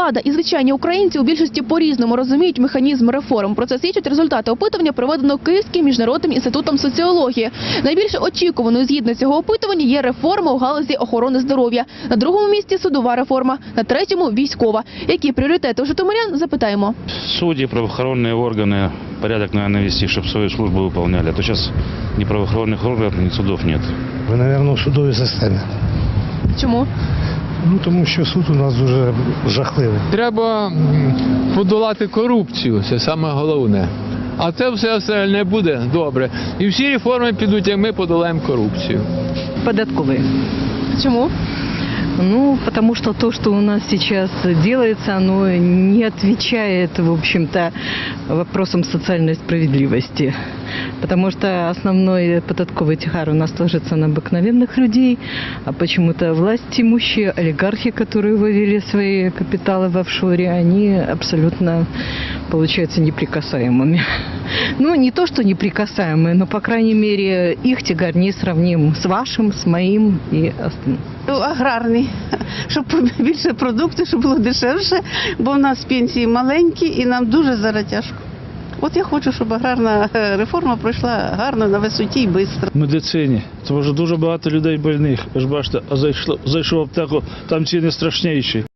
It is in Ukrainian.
влада і звичайні українці у більшості по-різному розуміють механізм реформ. Про це свідчать результати опитування, проведеного Київським міжнародним інститутом соціології. Найбільше очікуваною згідно цього опитування є реформа у галузі охорони здоров'я. На другому місці судова реформа, на третьому військова. Які пріоритети у житомирян? Запитаємо. Судьи, правоохранные органы, порядок, наверное, вести, чтобы свою службу выполняли. А то сейчас ни правоохранных органов, ни судов нет. Ви, напевно, у судовій системі. Чому? Ну тому що суд у нас дуже жахливий. Треба подолати корупцію, це саме головне. А це все не буде добре. І всі реформи підуть, як ми подолаємо корупцію. Податковий. Чому? Ну, потому что то, что у нас сейчас делается, оно не отвечает, в общем-то, вопросам социальной справедливости. Потому что основной податковый тягар у нас ложится на обыкновенных людей, а почему-то власть имущие, олигархи, которые вывели свои капиталы в офшоре, они абсолютно, получаются, неприкасаемыми. Ну, не то, что неприкасаемые, но, по крайней мере, их тягар не сравним с вашим, с моим и остальным. Ну, аграрний, щоб більше продуктів, щоб було дешевше, бо в нас пенсії маленькі і нам дуже зараз тяжко. От я хочу, щоб аграрна е, реформа пройшла гарно на висоті і швидко. медицині, тому що дуже багато людей больних. Ви ж бачите, а зайшло, зайшов в аптеку, там ціни страшніші.